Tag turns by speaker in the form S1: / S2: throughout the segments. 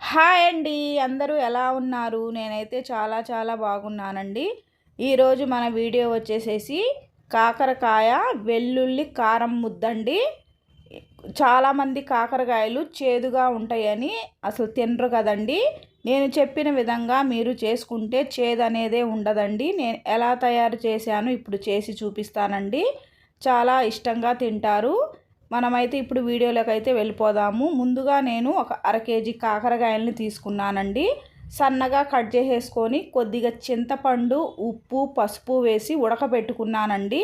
S1: Hi అండి. అందరూ ఎలా ఉన్నారు? నేనైతే చాలా చాలా బాగున్నానండి. ఈరోజు మన వీడియో వచ్చేసేసి కాకరకాయ వెల్లుల్లి కారం ముద్దండి. చాలామంది కాకరకాయలు చేదుగా ఉంటాయని అసలు తినరు కదండి. నేను చెప్పిన విధంగా మీరు చేసుకుంటే చేదు అనేదే ఉండదండి. నేను ఎలా తయారు చేశాను ఇప్పుడు చేసి చూపిస్తానండి. చాలా ఇష్టంగా తింటారు. మనమైతే ఇప్పుడు వీడియోలోకి అయితే వెళ్ళిపోదాము. ముందుగా నేను ఒక అర కేజీ కాకరకాయలని తీసుకున్నానండి. సన్నగా కట్ చేసేసుకొని కొద్దిగా చింతపండు ఉప్పు పసుపు వేసి ఉడకబెట్టుకున్నానండి.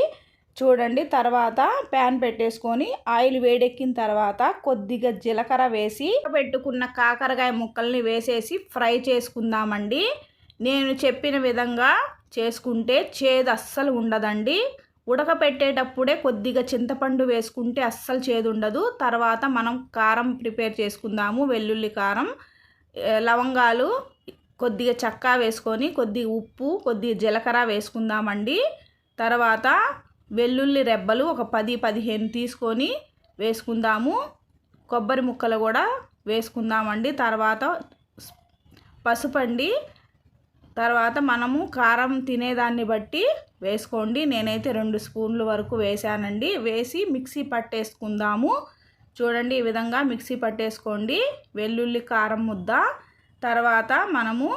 S1: చూడండి తర్వాత ప్యాన్ పెట్టేసుకొని ఆయిల్ వేడెక్కిన తర్వాత కొద్దిగా జీలకర్ర వేసి పెట్టుకున్న కాకరకాయ ముక్కల్ని వేసేసి ఫ్రై చేసుకుందామండి. నేను చెప్పిన విధంగా చేసుకుంటే చేదు అస్సలు ఉండదండి. ఉడకపెట్టేటప్పుడే కొద్దిగా చింతపండు వేసుకుంటే అస్సలు చేదు ఉండదు తర్వాత మనం కారం ప్రిపేర్ చేసుకుందాము. వెల్లుల్లి కారం లవంగాలు కొద్దిగా చక్కా వేసుకొని కొద్దిగా ఉప్పు కొద్దిగా జీలకర్ర వేసుకుందామండి. తర్వాత వెల్లుల్లి రెబ్బలు ఒక పది పదిహేను తీసుకొని వేసుకుందాము. కొబ్బరి ముక్కలు కూడా వేసుకుందామండి. తర్వాత పసుపండి తర్వాత మనము కారం తినేదాన్ని బట్టి వేసుకోండి. నేనైతే రెండు స్పూన్ల వరకు వేసానండి వేసి మిక్సీ పట్టేసుకుందాము. చూడండి ఈ విధంగా మిక్సీ పట్టేసుకోండి. వెల్లుల్లి కారం ముద్ద. తర్వాత మనము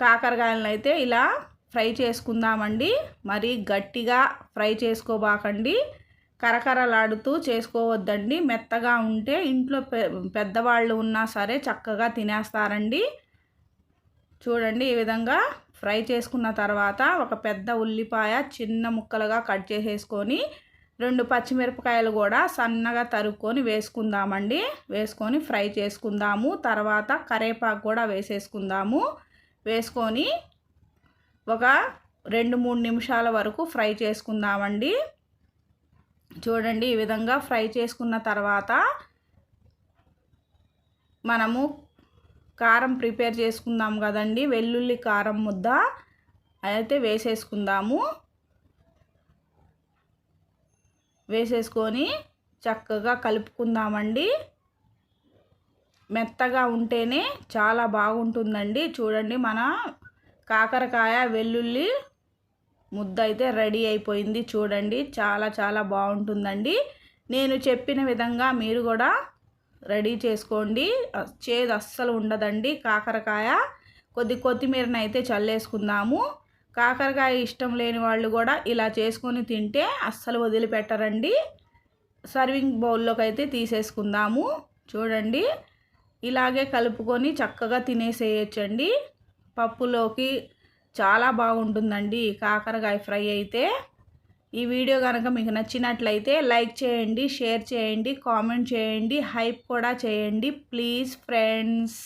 S1: కాకరకాయలను అయితే ఇలా ఫ్రై చేసుకుందామండి. మరి గట్టిగా ఫ్రై చేసుకోబాకండి. కరకరలాడుతూ చేసుకోవద్దండి. మెత్తగా ఉంటే ఇంట్లో పెద్దవాళ్ళు ఉన్నా సరే చక్కగా తినేస్తారండి. చూడండి ఈ విధంగా ఫ్రై చేసుకున్న తర్వాత ఒక పెద్ద ఉల్లిపాయ చిన్న ముక్కలుగా కట్ చేసేసుకొని రెండు పచ్చిమిరపకాయలు కూడా సన్నగా తరుక్కొని వేసుకుందామండి. వేసుకొని ఫ్రై చేసుకుందాము. తర్వాత కరేపాకు కూడా వేసేసుకుందాము. వేసుకొని ఒక రెండు మూడు నిమిషాల వరకు ఫ్రై చేసుకుందామండి. చూడండి ఈ విధంగా ఫ్రై చేసుకున్న తర్వాత మనము కారం ప్రిపేర్ చేసుకుందాం కదండి. వెల్లుల్లి కారం ముద్ద అయితే వేసేసుకుందాము. వేసేసుకొని చక్కగా కలుపుకుందామండి. మెత్తగా ఉంటేనే చాలా బాగుంటుందండి. చూడండి మన కాకరకాయ వెల్లుల్లి ముద్ద అయితే రెడీ అయిపోయింది. చూడండి చాలా చాలా బాగుంటుందండి. నేను చెప్పిన విధంగా మీరు కూడా రెడీ చేసుకోండి. చేదు అస్సలు ఉండదండి. కాకరకాయ కొద్ది కొత్తిమీరని అయితే చల్లేసుకుందాము. కాకరకాయ ఇష్టం లేని వాళ్ళు కూడా ఇలా చేసుకొని తింటే అస్సలు వదిలిపెట్టరండి. సర్వింగ్ బౌల్లోకి అయితే తీసేసుకుందాము. చూడండి. ఇలాగే కలుపుకొని చక్కగా తినేసేయచ్చండి. పప్పులోకి చాలా బాగుంటుందండి కాకరకాయ ఫ్రై అయితే. ఈ వీడియో కనుక మీకు నచ్చినట్లయితే లైక్ చేయండి షేర్ చేయండి కామెంట్ చేయండి హైప్ కూడా చేయండి. Please friends.